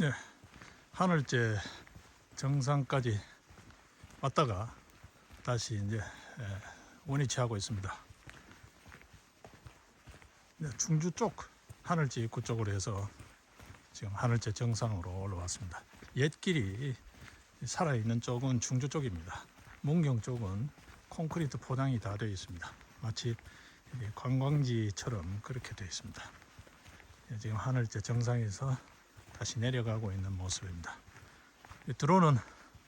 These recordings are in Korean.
네, 하늘째 정상까지 왔다가 다시 이제 에, 원위치하고 있습니다. 네, 충주 쪽 하늘째 입구 쪽으로 해서 지금 하늘째 정상으로 올라왔습니다. 옛길이 살아있는 쪽은 충주 쪽입니다. 문경 쪽은 콘크리트 포장이 다 되어 있습니다. 마치 이 관광지처럼 그렇게 되어 있습니다. 예, 지금 하늘째 정상에서 다시 내려가고 있는 모습입니다. 이 드론은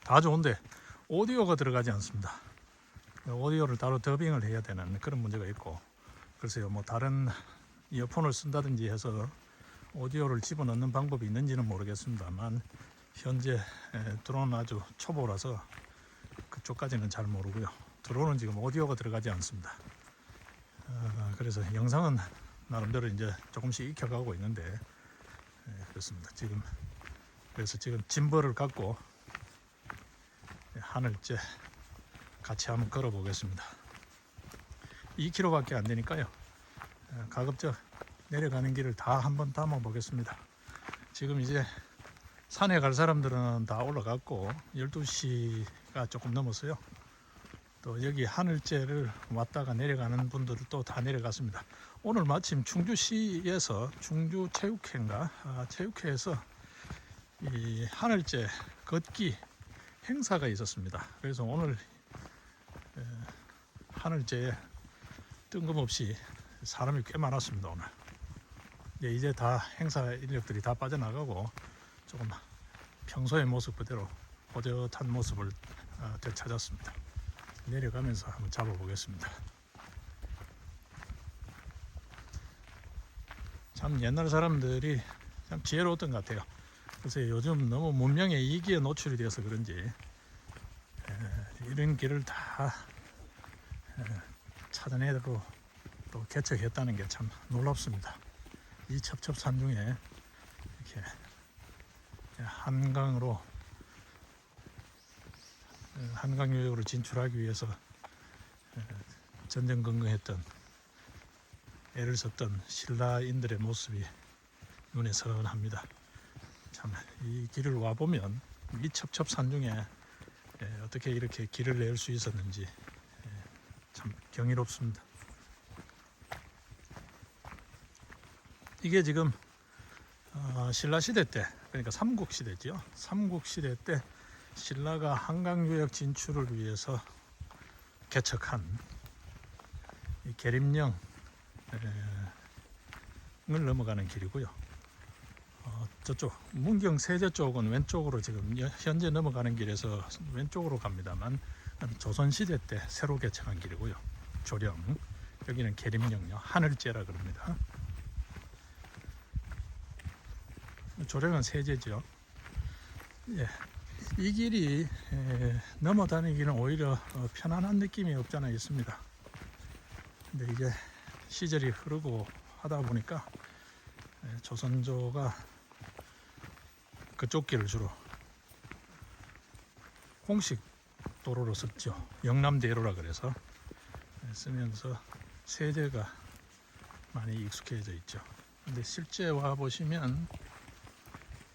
다 좋은데 오디오가 들어가지 않습니다. 오디오를 따로 더빙을 해야 되는 그런 문제가 있고 글쎄요 뭐 다른 이어폰을 쓴다든지 해서 오디오를 집어넣는 방법이 있는지는 모르겠습니다만 현재 에, 드론은 아주 초보라서 그쪽까지는 잘 모르고요. 드론은 지금 오디오가 들어가지 않습니다. 어, 그래서 영상은 나름대로 이제 조금씩 익혀가고 있는데 예, 그렇습니다. 지금 그래서 지금 짐벌을 갖고 예, 하늘째 같이 한번 걸어 보겠습니다. 2km밖에 안 되니까요. 예, 가급적 내려가는 길을 다 한번 담아 보겠습니다. 지금 이제 산에 갈 사람들은 다 올라갔고 12시가 조금 넘었어요. 또 여기 하늘째를 왔다가 내려가는 분들은 또다 내려갔습니다. 오늘 마침 충주시에서 충주 체육회인가 아, 체육회에서 이 하늘째 걷기 행사가 있었습니다. 그래서 오늘 에, 하늘째에 뜬금없이 사람이 꽤 많았습니다. 오늘 예, 이제 다 행사 인력들이 다 빠져나가고 조금 평소의 모습 그대로 호젓한 모습을 아, 되찾았습니다. 내려가면서 한번 잡아보겠습니다. 참 옛날 사람들이 참 지혜로웠던 것 같아요. 그래서 요즘 너무 문명의 이기에 노출이 되어서 그런지 에, 이런 길을 다 에, 찾아내고 또 개척했다는 게 참 놀랍습니다. 이 첩첩산 중에 이렇게 한강으로 한강 유역으로 진출하기 위해서 전전긍긍했던 애를 썼던 신라인들의 모습이 눈에 선합니다. 참 이 길을 와 보면 이 첩첩산 중에 예, 어떻게 이렇게 길을 낼 수 있었는지 예, 참 경이롭습니다. 이게 지금 어, 신라 시대 때 그러니까 삼국 시대죠. 삼국 시대 때 신라가 한강 유역 진출을 위해서 개척한 이 계림령 을 넘어가는 길이고요. 어, 저쪽 문경 세제 쪽은 왼쪽으로 지금 여- 현재 넘어가는 길에서 왼쪽으로 갑니다만 조선 시대 때 새로 개척한 길이고요. 조령 여기는 계림령요 하늘제라 그럽니다. 조령은 세제죠. 예, 이 길이 에, 넘어 다니기는 오히려 어, 편안한 느낌이 없잖아 있습니다. 근데 이게 시절이 흐르고 하다 보니까 에, 조선조가 그쪽 길을 주로 공식 도로로 썼죠. 영남대로라 그래서 에, 쓰면서 세제가 많이 익숙해져 있죠. 근데 실제 와 보시면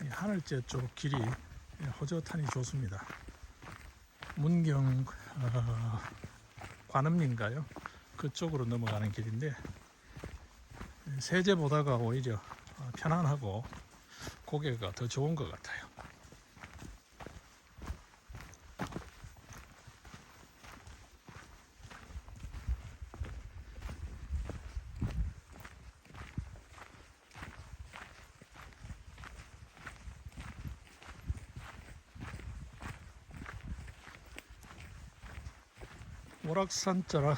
이 하늘제 쪽 길이 예, 허젓하니 좋습니다. 문경 어, 관음리인가요? 그쪽으로 넘어가는 길인데 예, 세제보다가 오히려 어, 편안하고 고개가 더 좋은 것 같아요. 오락산자라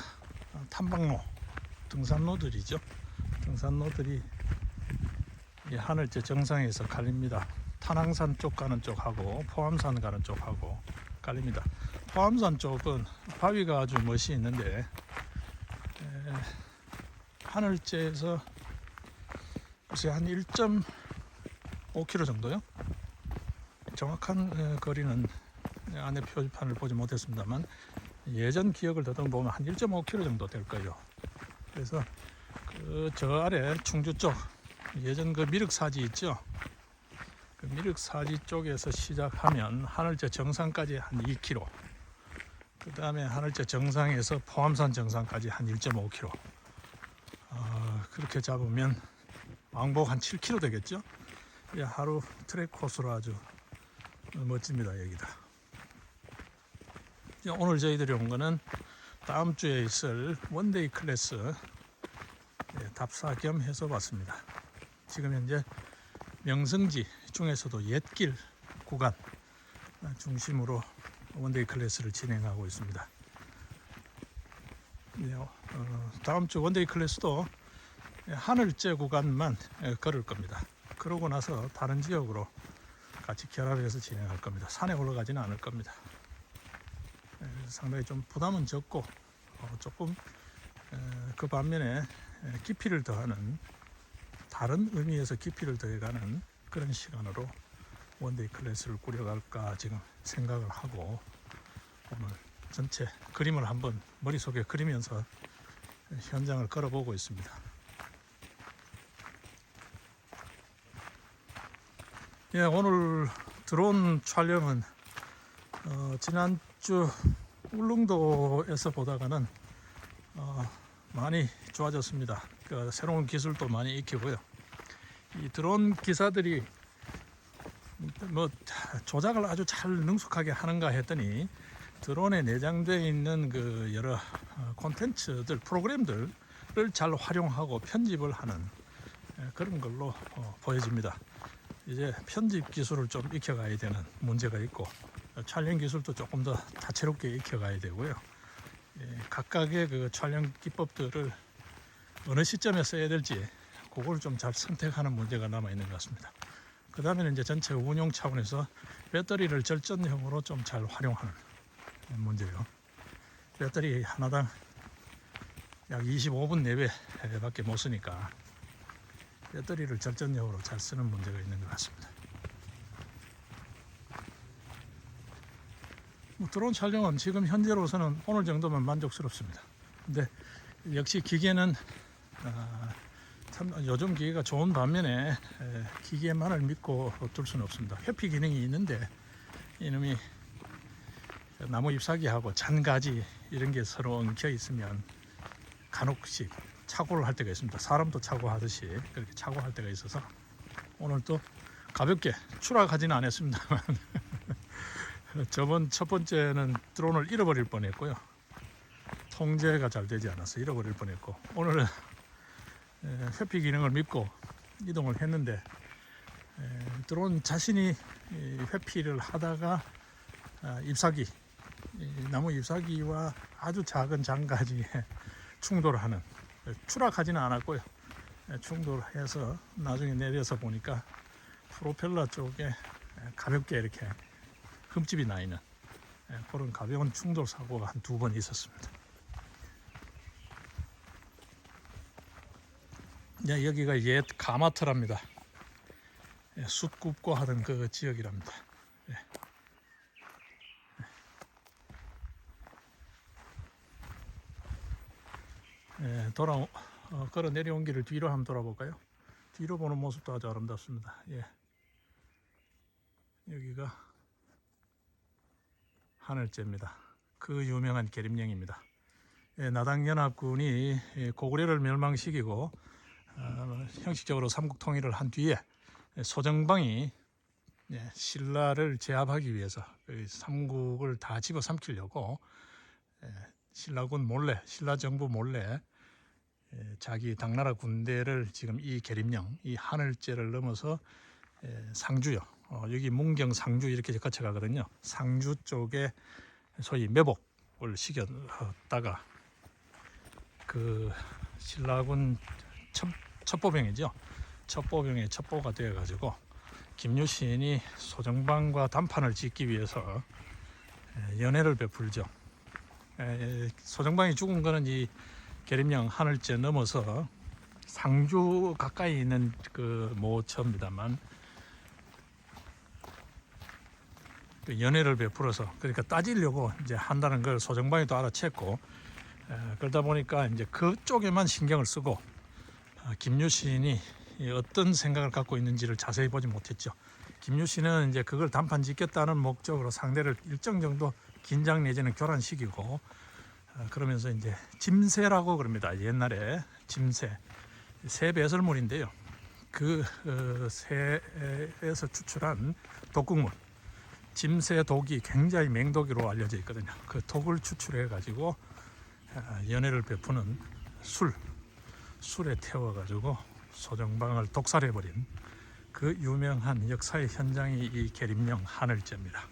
탐방로 등산로들이죠. 등산로들이 이 하늘제 정상에서 갈립니다. 탄항산 쪽 가는 쪽하고 포암산 가는 쪽하고 갈립니다. 포암산 쪽은 바위가 아주 멋이 있는데 에, 하늘제에서 글쎄 한 1.5km 정도요. 정확한 에, 거리는 안에 표지판을 보지 못했습니다만 예전 기억을 더듬보면 한 1.5km 정도 될 거예요. 그래서 그 저 아래 충주 쪽 예전 그 미륵사지 있죠. 그 미륵사지 쪽에서 시작하면 하늘제 정상까지 한 2km. 그 다음에 하늘제 정상에서 포함산 정상까지 한 1.5km. 어, 그렇게 잡으면 왕복 한 7km 되겠죠? 예, 하루 트랙 코스로 아주 멋집니다 여기다. 오늘 저희들이 온 거는 다음 주에 있을 원데이 클래스 예, 답사 겸 해서 왔습니다. 지금 현재 명성지 중에서도 옛길 구간 중심으로 원데이 클래스를 진행하고 있습니다. 예, 어, 다음 주 원데이 클래스도 하늘제 구간만 예, 걸을 겁니다. 그러고 나서 다른 지역으로 같이 결합해서 진행할 겁니다. 산에 올라가지는 않을 겁니다. 에, 상당히 좀 부담은 적고 어, 조금 에, 그 반면에 에, 깊이를 더하는 다른 의미에서 깊이를 더해가는 그런 시간으로 원데이 클래스를 꾸려갈까 지금 생각을 하고 오늘 전체 그림을 한번 머릿속에 그리면서 현장을 걸어보고 있습니다. 예, 오늘 드론 촬영은 어, 지난주 울릉도에서 보다가는 어, 많이 좋아졌습니다. 그 새로운 기술도 많이 익히고요. 이 드론 기사들이 뭐 조작을 아주 잘 능숙하게 하는가 했더니 드론에 내장되어 있는 그 여러 어, 콘텐츠들 프로그램들을 잘 활용하고 편집을 하는 예, 그런 걸로 어, 보여집니다. 이제 편집 기술을 좀 익혀가야 되는 문제가 있고 어, 촬영 기술도 조금 더 다채롭게 익혀가야 되고요. 예, 각각의 그 촬영 기법들을 어느 시점에 써야 될지 그걸 좀 잘 선택하는 문제가 남아 있는 것 같습니다. 그 다음에는 이제 전체 운용 차원에서 배터리를 절전형으로 좀 잘 활용하는 문제요. 배터리 하나당 약 25분 내외밖에 못 쓰니까 배터리를 절전형으로 잘 쓰는 문제가 있는 것 같습니다. 드론 촬영은 지금 현재로서는 오늘 정도면 만족스럽습니다. 근데 역시 기계는 아, 참 요즘 기계가 좋은 반면에 에, 기계만을 믿고 둘 수는 없습니다. 회피 기능이 있는데 이놈이 나무 잎사귀하고 잔가지 이런 게 서로 엉켜 있으면 간혹씩 착오를 할 때가 있습니다. 사람도 착오하듯이 그렇게 착오할 때가 있어서 오늘 또 가볍게 추락하지는 않았습니다만 저번 첫 번째는 드론을 잃어버릴 뻔했고요. 통제가 잘 되지 않아서 잃어버릴 뻔했고 오늘은 에, 회피 기능을 믿고 이동을 했는데 에, 드론 자신이 이 회피를 하다가 아, 잎사귀 이 나무 잎사귀와 아주 작은 장가지에 충돌하는 추락하지는 않았고요. 예, 충돌해서 나중에 내려서 보니까 프로펠러 쪽에 가볍게 이렇게 흠집이 나 있는 예, 그런 가벼운 충돌 사고가 한 두 번 있었습니다. 예, 여기가 옛 가마터랍니다. 예, 숯 굽고 하던 그 지역이랍니다. 예. 예, 돌아 어, 걸어 내려온 길을 뒤로 한번 돌아볼까요? 뒤로 보는 모습도 아주 아름답습니다. 예. 여기가 하늘제입니다. 그 유명한 계림령입니다. 예, 나당연합군이 예, 고구려를 멸망시키고 어, 형식적으로 삼국 통일을 한 뒤에 소정방이 예, 신라를 제압하기 위해서 그 삼국을 다 집어삼키려고 예, 신라군 몰래, 신라 정부 몰래 에, 자기 당나라 군대를 지금 이 계림령, 이 하늘제를 넘어서 에, 상주요. 어, 여기 문경 상주 이렇게 거쳐 가거든요. 상주 쪽에 소위 매복을 시켰다가 그 신라군 첩, 첩보병이죠. 첩보병의 첩보가 되어가지고 김유신이 소정방과 단판을 짓기 위해서 에, 연애를 베풀죠. 에, 소정방이 죽은 거는 이 계림령 하늘제 넘어서 상주 가까이 있는 그 모처입니다만 그 연애를 베풀어서 그러니까 따지려고 이제 한다는 걸 소정방이 또 알아챘고 에, 그러다 보니까 이제 그쪽에만 신경을 쓰고 어, 김유신이 이 어떤 생각을 갖고 있는지를 자세히 보지 못했죠. 김유 씨는 이제 그걸 단판 짓겠다는 목적으로 상대를 일정 정도 긴장 내지는 교란시키고 어, 그러면서 이제 짐새라고 그럽니다. 옛날에 짐새 새 배설물인데요. 그 어, 새에서 추출한 독극물 짐새 독이 굉장히 맹독으로 알려져 있거든요. 그 독을 추출해 가지고 아, 연애를 베푸는 술 술에 태워 가지고 소정방을 독살해 버린 그 유명한 역사의 현장이 이 계림령 하늘제입니다.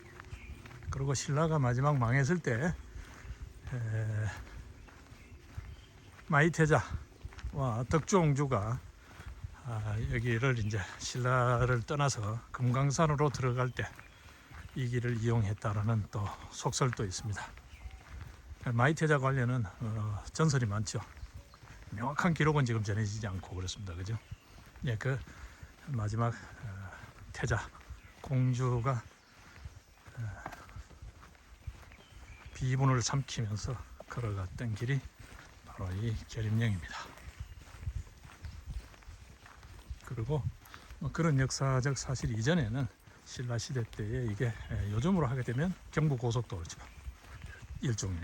그리고 신라가 마지막 망했을 때 에, 마이태자와 덕주옹주가 아, 여기를 이제 신라를 떠나서 금강산으로 들어갈 때 이 길을 이용했다라는 또 속설도 있습니다. 마이태자 관련은 어, 전설이 많죠. 명확한 기록은 지금 전해지지 않고 그렇습니다. 그죠? 예, 그 마지막 어, 태자 공주가 어, 비분을 삼키면서 걸어갔던 길이 바로 이 계림령입니다. 그리고 뭐 그런 역사적 사실 이전에는 신라 시대 때에 이게 에, 요즘으로 하게 되면 경부 고속도로죠. 일종의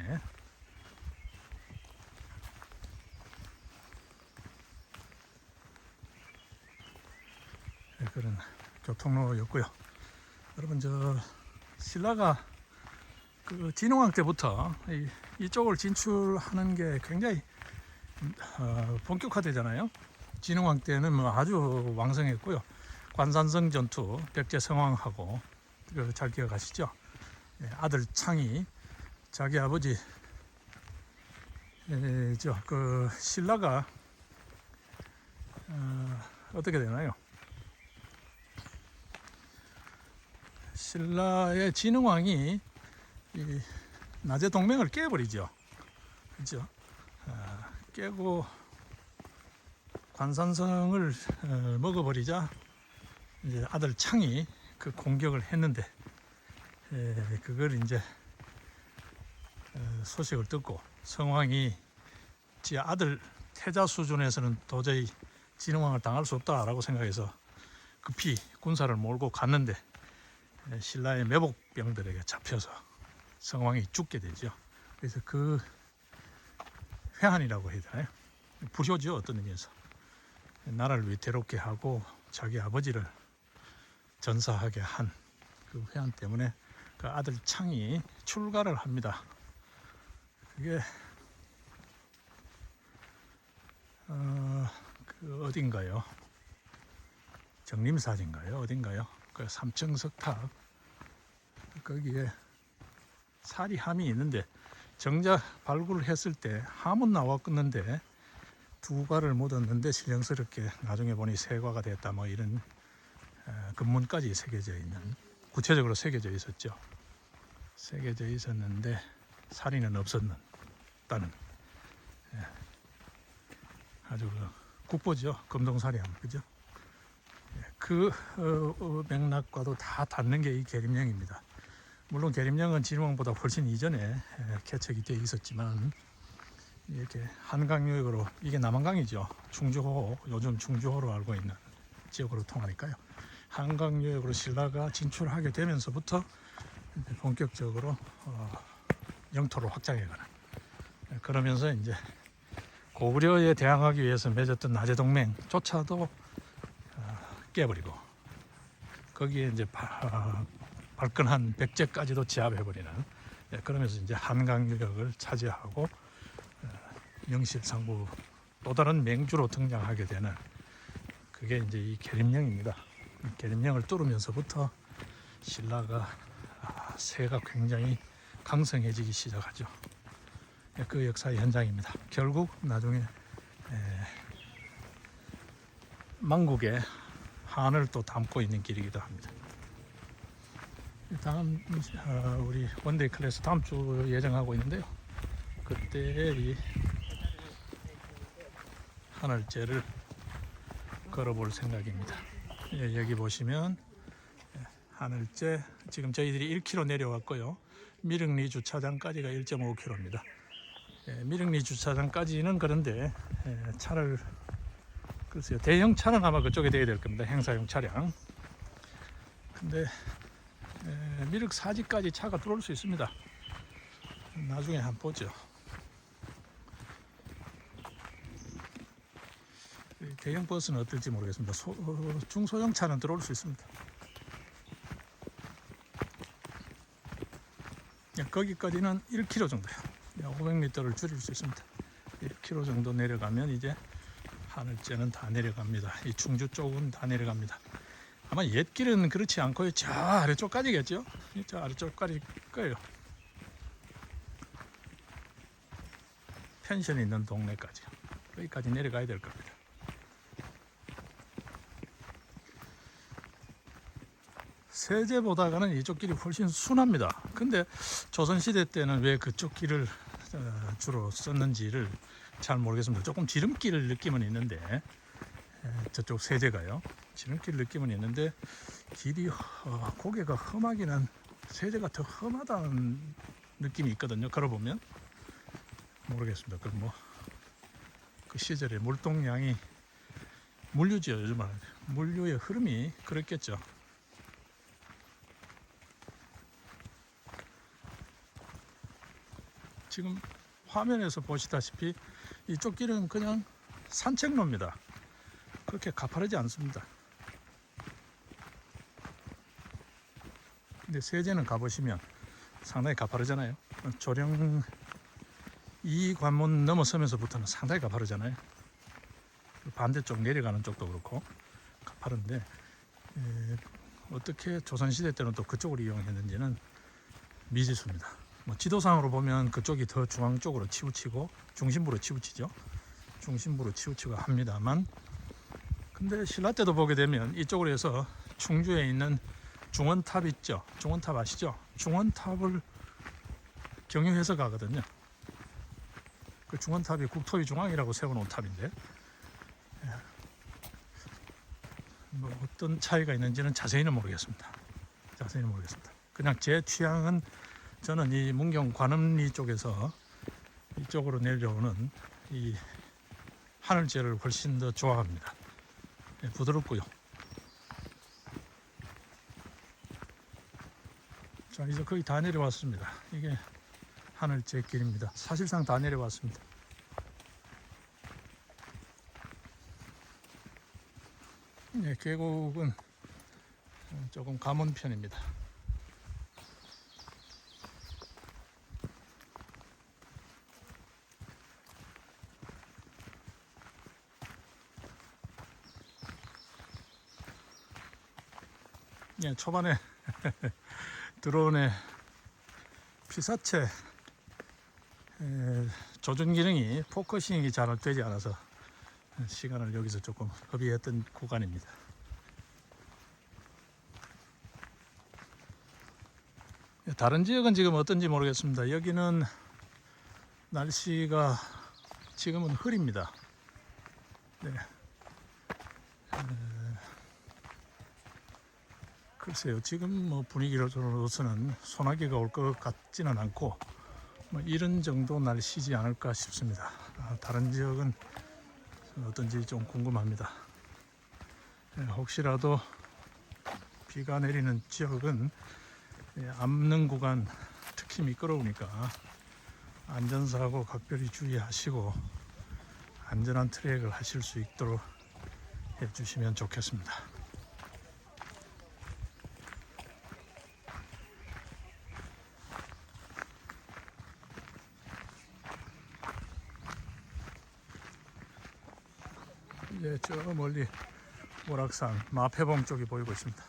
네, 그런 교통로였고요. 여러분 저 신라가 그 진흥왕 때부터 이, 이쪽을 진출하는 게 굉장히 어, 본격화되잖아요. 진흥왕 때는 뭐 아주 왕성했고요. 관산성 전투 백제성왕하고 그잘 기억하시죠? 예, 아들 창이 자기 아버지 에, 저그 신라가 어, 어떻게 되나요? 신라의 진흥왕이 이 낮의 동맹을 깨버리죠. 그죠? 아, 깨고 관산성을 어, 먹어버리자 이제 아들 창이 그 공격을 했는데 에, 그걸 이제 어, 소식을 듣고 성왕이 지 아들 태자 수준에서는 도저히 진흥왕을 당할 수 없다라고 생각해서 급히 군사를 몰고 갔는데 에, 신라의 매복병들에게 잡혀서 성왕이 죽게 되죠. 그래서 그 회한이라고 해야 되나요? 불효죠 어떤 의미에서 나라를 위태롭게 하고 자기 아버지를 전사하게 한 그 회한 때문에 그 아들 창이 출가를 합니다. 그게 어, 그 어딘가요? 정림사진가요? 어딘가요? 그 삼층 석탑 거기에 살이 함이 있는데 정작 발굴을 했을 때 함은 나와 끊는데 두 과를 묻었는데 신령스럽게 나중에 보니 세 과가 됐다 뭐 이런 어, 근문까지 새겨져 있는 구체적으로 새겨져 있었죠. 새겨져 있었는데 살인은 없었다는 예. 아주 그 국보죠 금동살이함 그죠? 예, 그 어, 어, 맥락과도 다 닿는 게 이 계림령입니다. 물론 계림령은 진흥왕보다 훨씬 이전에 에, 개척이 되어 있었지만 이렇게 한강유역으로 이게 남한강이죠. 충주호 요즘 충주호로 알고 있는 지역으로 통하니까요. 한강유역으로 신라가 진출하게 되면서부터 본격적으로 어, 영토를 확장해가는 에, 그러면서 이제 고구려에 대항하기 위해서 맺었던 나제 동맹조차도 어, 깨버리고 거기에 이제 바, 어, 발끈한 백제까지도 제압해버리는 예, 그러면서 이제 한강 유역을 차지하고 어, 명실상부 또 다른 맹주로 등장하게 되는 그게 이제 이 계림령입니다. 이 계림령을 뚫으면서부터 신라가 아, 세가 굉장히 강성해지기 시작하죠. 예, 그 역사의 현장입니다. 결국 나중에 에, 망국의 한을 또 담고 있는 길이기도 합니다. 다음 어, 우리 원데이 클래스 다음 주 예정하고 있는데요. 그때 이 하늘제를 걸어볼 생각입니다. 예, 여기 보시면 예, 하늘제 지금 저희들이 1km 내려왔고요. 미릉리 주차장까지가 1.5km입니다. 예, 미릉리 주차장까지는 그런데 예, 차를 글쎄요 대형 차는 아마 그쪽에 대야 될 겁니다. 행사용 차량. 근데 에, 미륵 사지까지 차가 들어올 수 있습니다. 나중에 한번 보죠. 대형 버스는 어떨지 모르겠습니다. 소, 어, 중소형 차는 들어올 수 있습니다. 예, 거기까지는 1km 정도요. 500m를 줄일 수 있습니다. 1km 정도 내려가면 이제 하늘째는 다 내려갑니다. 이 충주 쪽은 다 내려갑니다. 아마 옛 길은 그렇지 않고요. 저 아래쪽까지겠죠? 저 아래쪽까지 거예요. 펜션이 있는 동네까지. 거기까지 내려가야 될 겁니다. 세제보다가는 이쪽 길이 훨씬 순합니다. 근데 조선시대 때는 왜 그쪽 길을 어, 주로 썼는지를 잘 모르겠습니다. 조금 지름길 느낌은 있는데 에, 저쪽 세제가요. 지름길 느낌은 있는데 길이 어, 고개가 험하기는 세제가 더 험하다는 느낌이 있거든요. 걸어보면 모르겠습니다. 그뭐그 시절에 물동량이 물류지요 요즘은 물류의 흐름이 그랬겠죠. 지금 화면에서 보시다시피 이쪽 길은 그냥 산책로입니다. 그렇게 가파르지 않습니다. 근데 세제는 가보시면 상당히 가파르잖아요. 조령 이 관문 넘어서면서부터는 상당히 가파르잖아요. 반대쪽 내려가는 쪽도 그렇고 가파른데 에, 어떻게 조선시대 때는 또 그쪽을 이용했는지는 미지수입니다. 뭐 지도상으로 보면 그쪽이 더 중앙 쪽으로 치우치고 중심부로 치우치죠. 중심부로 치우치고 합니다만 근데 신라 때도 보게 되면 이쪽으로 해서 충주에 있는 중원탑 있죠. 중원탑 아시죠? 중원탑을 경유해서 가거든요. 그 중원탑이 국토위 중앙이라고 세워놓은 탑인데 예. 뭐 어떤 차이가 있는지는 자세히는 모르겠습니다. 자세히는 모르겠습니다. 그냥 제 취향은 저는 이 문경 관음리 쪽에서 이쪽으로 내려오는 이 하늘재를 훨씬 더 좋아합니다. 예, 부드럽고요. 자 이제 거의 다 내려왔습니다. 이게 하늘재 길입니다. 사실상 다 내려왔습니다. 예, 계곡은 조금 가문 편입니다. 예, 초반에 드론의 피사체 에, 조준 기능이 포커싱이 잘 되지 않아서 시간을 여기서 조금 허비했던 구간입니다. 예, 다른 지역은 지금 어떤지 모르겠습니다. 여기는 날씨가 지금은 흐립니다. 네. 글쎄요, 지금 뭐 분위기로서는 소나기가 올 것 같지는 않고 뭐 이런 정도 날씨지 않을까 싶습니다. 아, 다른 지역은 어떤지 좀 궁금합니다. 예, 혹시라도 비가 내리는 지역은 예, 암릉 구간 특히 미끄러우니까 안전사고 각별히 주의하시고 안전한 트랙을 하실 수 있도록 해주시면 좋겠습니다. 이제 저 멀리 오락산 마패봉 쪽이 보이고 있습니다.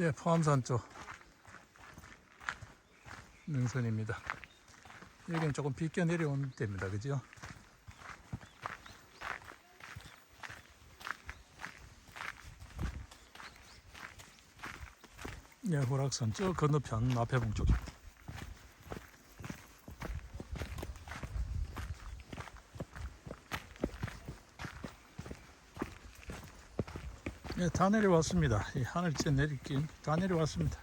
예, 포함산 쪽 능선입니다. 여기는 조금 비껴 내려온 데입니다. 그죠? 예, 호락산 저 건너편 마패봉 쪽. 네, 다 내려왔습니다. 이 하늘째 내리길 다 내려왔습니다.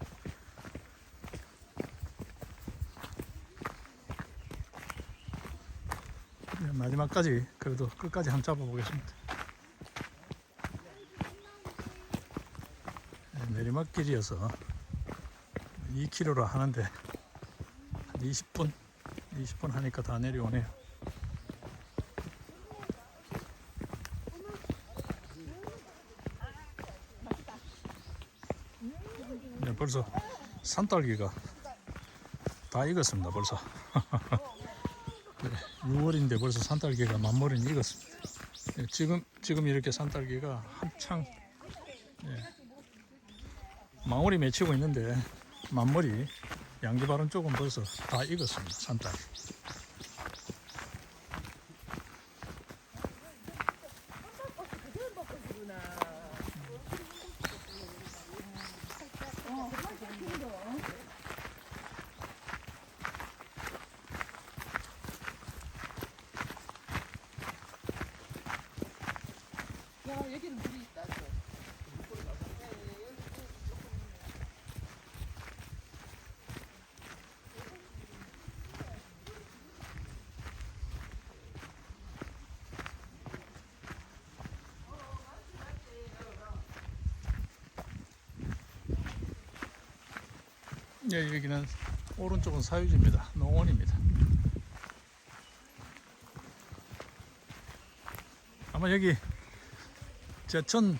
네, 마지막까지 그래도 끝까지 한번 잡아보겠습니다. 네, 내리막길이어서 2km로 하는데 한 20분, 20분 하니까 다 내려오네요. 네, 벌써 산딸기가 다 익었습니다. 벌써. 네, 6월인데 벌써 산딸기가 만머리는 익었습니다. 네, 지금 지금 이렇게 산딸기가 한창 네, 망울이 맺히고 있는데 만머리 양기바른 쪽은 벌써 다 익었습니다. 산딸기. 네, 여기는 오른쪽은 사유지입니다. 농원입니다. 아마 여기 제천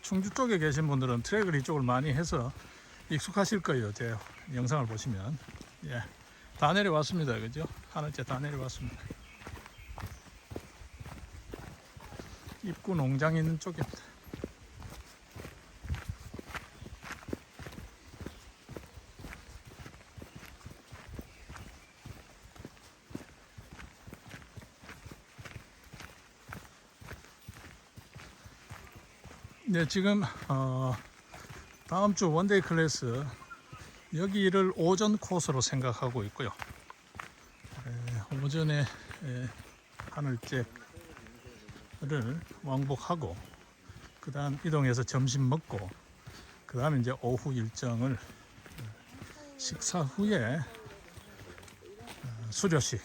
충주 쪽에 계신 분들은 트랙을 이쪽을 많이 해서 익숙하실 거예요. 제 영상을 보시면. 예. 다 내려왔습니다. 그죠? 하늘째 다 내려왔습니다. 입구 농장 있는 쪽입니다. 네, 지금 어, 다음 주 원데이 클래스 여기를 오전 코스로 생각하고 있고요. 에, 오전에 에, 하늘째를 왕복하고 그 다음 이동해서 점심 먹고 그 다음에 이제 오후 일정을 어, 식사 후에 어, 수료식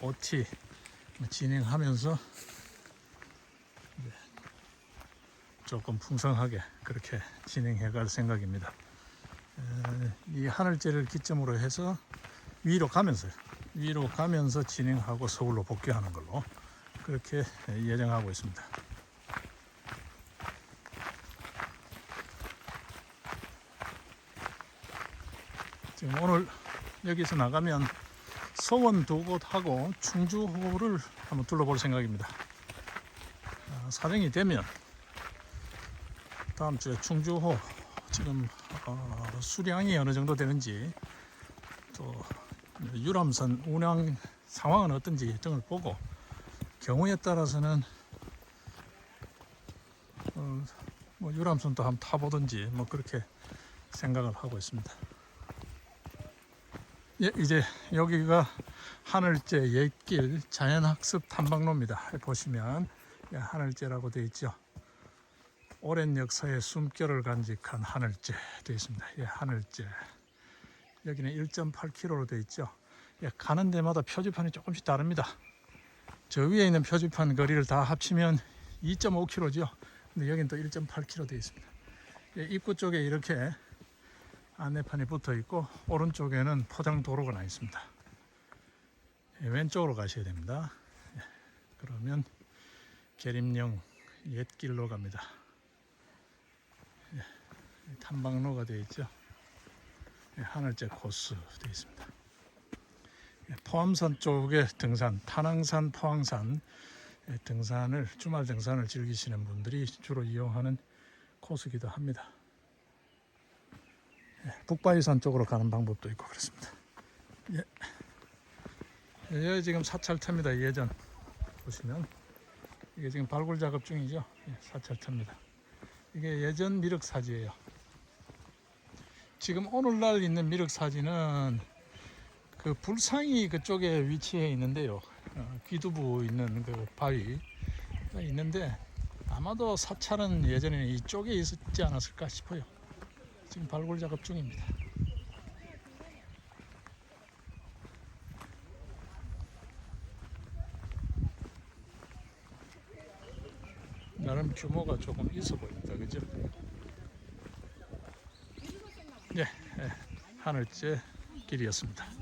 OT 진행하면서 조금 풍성하게 그렇게 진행해 갈 생각입니다. 에, 이 하늘제를 기점으로 해서 위로 가면서 위로 가면서 진행하고 서울로 복귀하는 걸로 그렇게 예정하고 있습니다. 지금 오늘 여기서 나가면 서원 두 곳하고 충주호를 한번 둘러볼 생각입니다. 아, 사정이 되면 다음 주에 충주호 지금 어, 수량이 어느 정도 되는지 또 유람선 운항 상황은 어떤지 등을 보고 경우에 따라서는 어, 뭐 유람선도 한번 타보든지 뭐 그렇게 생각을 하고 있습니다. 예, 이제 여기가 하늘제 옛길 자연학습 탐방로입니다. 보시면 예, 하늘제라고 되어 있죠. 오랜 역사의 숨결을 간직한 하늘제 되어 있습니다. 예, 하늘제. 여기는 1.8km로 되어 있죠. 예, 가는 데마다 표지판이 조금씩 다릅니다. 저 위에 있는 표지판 거리를 다 합치면 2.5km죠. 근데 여기는 또 1.8km 되어 있습니다. 예, 입구 쪽에 이렇게 안내판이 붙어 있고 오른쪽에는 포장 도로가 나 있습니다. 예, 왼쪽으로 가셔야 됩니다. 예, 그러면 계림령 옛길로 갑니다. 탐방로가 되어 있죠. 예, 하늘제 코스 되어 있습니다. 예, 포암산 쪽에 등산, 탄항산, 포항산 예, 등산을 주말 등산을 즐기시는 분들이 주로 이용하는 코스기도 합니다. 예, 북바위산 쪽으로 가는 방법도 있고 그렇습니다. 예. 예, 지금 사찰터입니다. 예전 보시면 이게 지금 발굴 작업 중이죠. 예, 사찰터입니다. 이게 예전 미륵 사지예요. 지금 오늘날 있는 미륵 사지는 그 불상이 그쪽에 위치해 있는데요. 어, 귀두부 있는 그 바위가 있는데 아마도 사찰은 예전에는 이쪽에 있었지 않았을까 싶어요. 지금 발굴 작업 중입니다. 나름 규모가 조금 있어 보입니다. 그죠? 네, 예, 하늘째 길이었습니다.